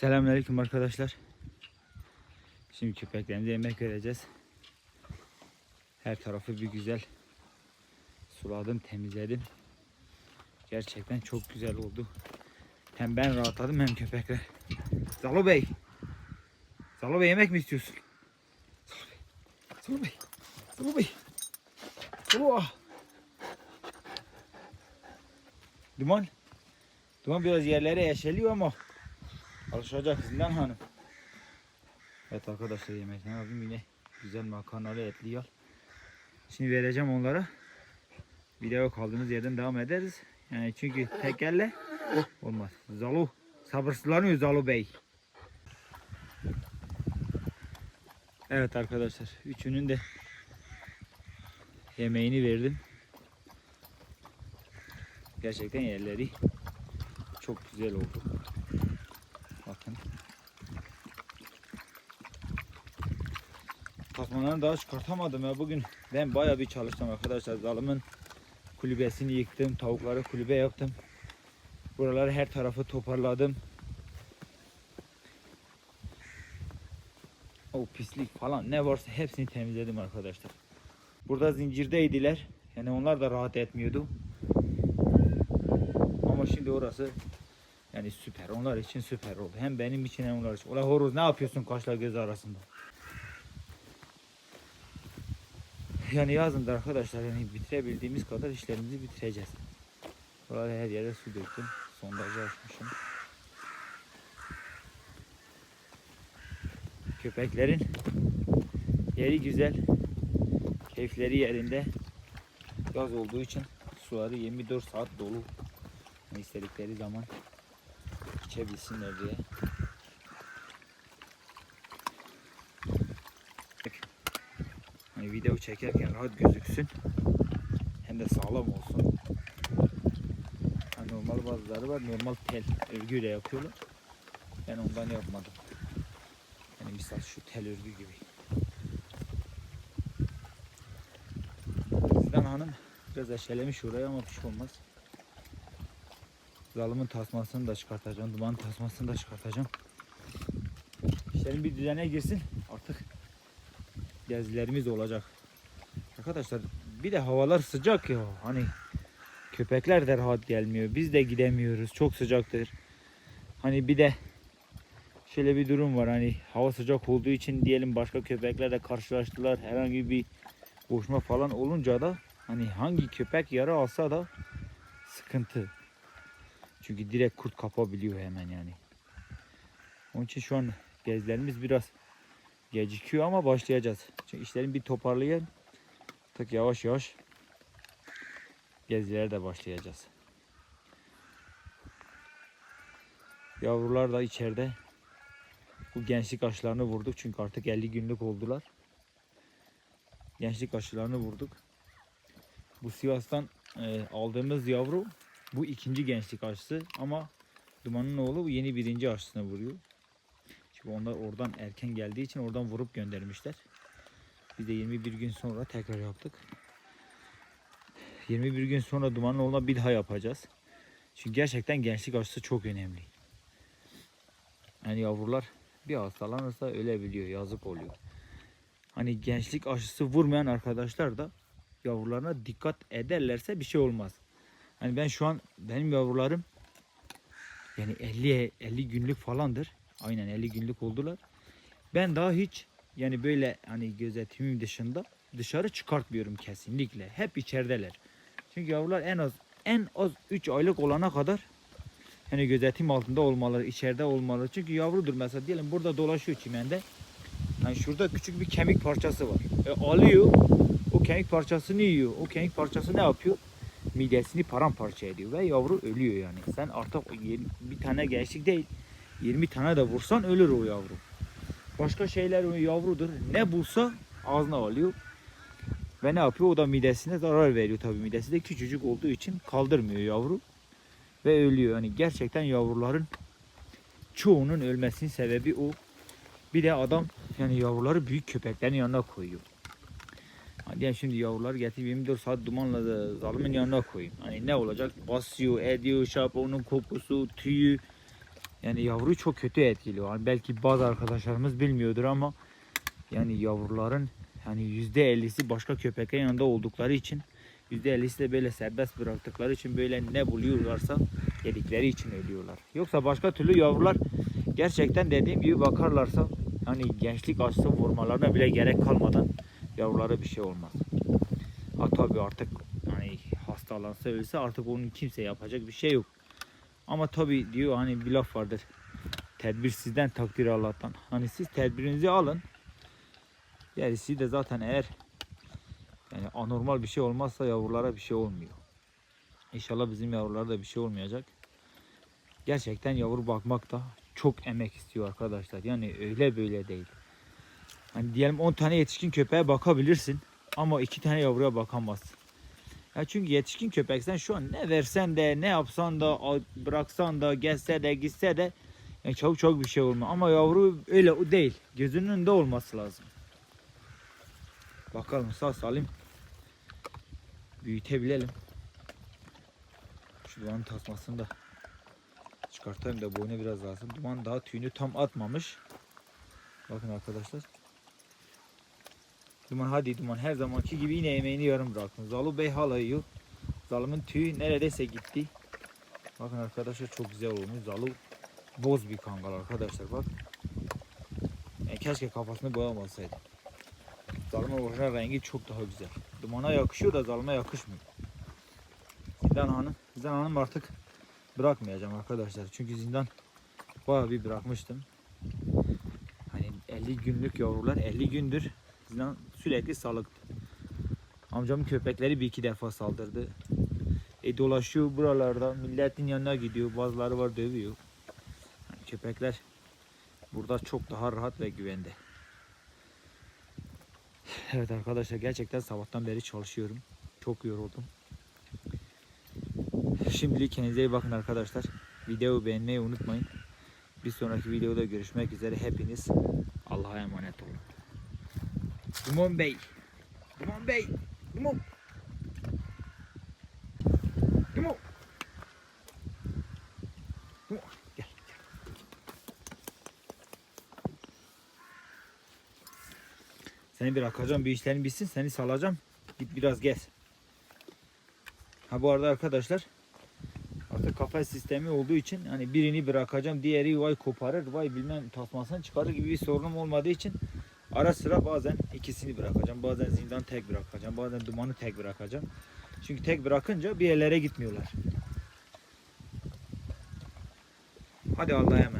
Selamünaleyküm arkadaşlar. Şimdi köpeklerimize yemek vereceğiz. Her tarafı bir güzel suladım, temizledim. Gerçekten çok güzel oldu. Hem ben rahatladım hem köpekler. Zalo Bey. Zalo Bey yemek mi istiyorsun? Zalo Bey. Zalo Bey. Zalo Bey. Duman. Duman biraz yerlere yeşeliyor ama Alışacak Zindan Hanım. Evet arkadaşlar yemekten aldım yine güzel makarnalı etli yal. Şimdi vereceğim onlara. Video kaldığımız yerden devam ederiz. Yani çünkü tek elle olmaz. Zalu sabırsızlanıyor Zalu Bey. Evet arkadaşlar üçünün de yemeğini verdim. Gerçekten yerleri çok güzel oldu. Bakın. Tasmalarını daha çıkartamadım ya bugün. Ben bayağı bir çalıştım arkadaşlar. Zalımın kulübesini yıktım. Tavukları kulübe yaptım. Buraları her tarafı toparladım. O pislik falan ne varsa hepsini temizledim arkadaşlar. Burada zincirdeydiler. Yani onlar da rahat etmiyordu. Ama şimdi orası yani süper. Onlar için süper oldu. Hem benim için hem onlar için. Ulan horoz ne yapıyorsun kaşla göz arasında? Yani yazındır arkadaşlar. Yani bitirebildiğimiz kadar işlerimizi bitireceğiz. Burada her yere su döktüm. Sondajı açmışım. Köpeklerin yeri güzel. Keyifleri yerinde. Yaz olduğu için suları 24 saat dolu. Yani istedikleri zaman içebilsinler diye. Video çekerken rahat gözüksün. Hem de sağlam olsun. Hani normal bazıları var normal tel örgüyle yapıyorlar. Ben ondan yapmadım. Yani misal şu tel örgü gibi. Zidane Hanım biraz eşelemiş orayı ama bir şey olmaz. Zalımın tasmasını da çıkartacağım. Dumanın tasmasını da çıkartacağım. İşlerin bir düzene girsin. Artık gezilerimiz olacak. Arkadaşlar bir de havalar sıcak ya. Hani köpekler de rahat gelmiyor. Biz de gidemiyoruz. Çok sıcaktır. Hani bir de şöyle bir durum var. Hani hava sıcak olduğu için diyelim başka köpeklerle karşılaştılar. Herhangi bir boşma falan olunca da hani hangi köpek yara alsa da sıkıntı. Çünkü direkt kurt kapabiliyor hemen yani. Onun için şu an gezilerimiz biraz gecikiyor ama başlayacağız. Çünkü işlerin bir toparlayalım. Tak yavaş yavaş gezilere de başlayacağız. Yavrular da içeride. Bu gençlik aşılarını vurduk çünkü artık 50 günlük oldular. Gençlik aşılarını vurduk. Bu Sivas'tan e, aldığımız yavru bu ikinci gençlik aşısı ama Duman'ın oğlu bu yeni birinci aşısını vuruyor. Çünkü onlar oradan erken geldiği için oradan vurup göndermişler. Biz de 21 gün sonra tekrar yaptık. 21 gün sonra Duman'ın oğluna bir daha yapacağız. Çünkü gerçekten gençlik aşısı çok önemli. Yani yavrular bir hastalanırsa ölebiliyor, yazık oluyor. Hani gençlik aşısı vurmayan arkadaşlar da yavrularına dikkat ederlerse bir şey olmaz. Hani ben şu an benim yavrularım yani 50 50 günlük falandır. Aynen 50 günlük oldular. Ben daha hiç yani böyle hani gözetimim dışında dışarı çıkartmıyorum kesinlikle. Hep içerideler. Çünkü yavrular en az en az 3 aylık olana kadar hani gözetim altında olmaları, içeride olmaları. Çünkü yavrudur mesela diyelim burada dolaşıyor çimende. Yani şurada küçük bir kemik parçası var. E, alıyor. O kemik parçasını yiyor. O kemik parçası ne yapıyor? midesini paramparça ediyor ve yavru ölüyor yani. Sen artık bir tane gençlik değil 20 tane de vursan ölür o yavru. Başka şeyler o yavrudur. Ne bulsa ağzına alıyor. Ve ne yapıyor? O da midesine zarar veriyor tabii. Midesi de küçücük olduğu için kaldırmıyor yavru. Ve ölüyor. Yani gerçekten yavruların çoğunun ölmesinin sebebi o. Bir de adam yani yavruları büyük köpeklerin yanına koyuyor. Hadi yani şimdi yavruları getirip 24 saat dumanla da zalimin yanına koyayım. Hani ne olacak? Basıyor, ediyor, şap, onun kokusu, tüyü. Yani yavruyu çok kötü etkiliyor. Yani belki bazı arkadaşlarımız bilmiyordur ama yani yavruların yani %50'si başka köpeklerin yanında oldukları için %50'si de böyle serbest bıraktıkları için böyle ne buluyorlarsa yedikleri için ölüyorlar. Yoksa başka türlü yavrular gerçekten dediğim gibi bakarlarsa hani gençlik aşısı vurmalarına bile gerek kalmadan yavrulara bir şey olmaz. Ha tabii artık hani hastalansa ölse artık onun kimse yapacak bir şey yok. Ama tabii diyor hani bir laf vardır. Tedbir sizden takdir Allah'tan. Hani siz tedbirinizi alın. Gerisi de zaten eğer yani anormal bir şey olmazsa yavrulara bir şey olmuyor. İnşallah bizim yavrulara da bir şey olmayacak. Gerçekten yavru bakmak da çok emek istiyor arkadaşlar. Yani öyle böyle değil. Hani diyelim 10 tane yetişkin köpeğe bakabilirsin ama 2 tane yavruya bakamazsın. Ya çünkü yetişkin köpek sen şu an ne versen de ne yapsan da bıraksan da gelse de gitse de yani çok çok bir şey olmuyor. Ama yavru öyle değil. Gözünün önünde olması lazım. Bakalım sağ salim büyütebilelim. Şu dumanın tasmasını da çıkartayım da boyuna biraz lazım. Duman daha tüyünü tam atmamış. Bakın arkadaşlar. Duman hadi Duman her zamanki gibi yine emeğini yarım bıraktın. Zalu Bey hala yiyor. Zalımın tüyü neredeyse gitti. Bakın arkadaşlar çok güzel olmuş. Zalu boz bir kangal arkadaşlar bak. Yani keşke kafasını boyamasaydı. Zalma orijinal rengi çok daha güzel. Dumana yakışıyor da zalma yakışmıyor. Zindan Hanım, Zindan Hanım artık bırakmayacağım arkadaşlar. Çünkü zindan bayağı bir bırakmıştım. Hani 50 günlük yavrular 50 gündür zindan sürekli salıktı. Amcamın köpekleri bir iki defa saldırdı. E dolaşıyor buralarda milletin yanına gidiyor. Bazıları var dövüyor. Yani köpekler burada çok daha rahat ve güvende. Evet arkadaşlar gerçekten sabahtan beri çalışıyorum. Çok yoruldum. Şimdilik kendinize iyi bakın arkadaşlar. Videoyu beğenmeyi unutmayın. Bir sonraki videoda görüşmek üzere. Hepiniz Allah'a emanet olun. Duman Bey. Duman Bey. Duman. Duman. Duman. Gel. Seni bir akacağım bir işlerin bitsin seni salacağım. Git biraz gez. Ha bu arada arkadaşlar artık kafes sistemi olduğu için hani birini bırakacağım diğeri vay koparır vay bilmem tasmasını çıkarır gibi bir sorunum olmadığı için ara sıra bazen ikisini bırakacağım. Bazen zindan tek bırakacağım. Bazen dumanı tek bırakacağım. Çünkü tek bırakınca bir yerlere gitmiyorlar. Hadi Allah'a emanet.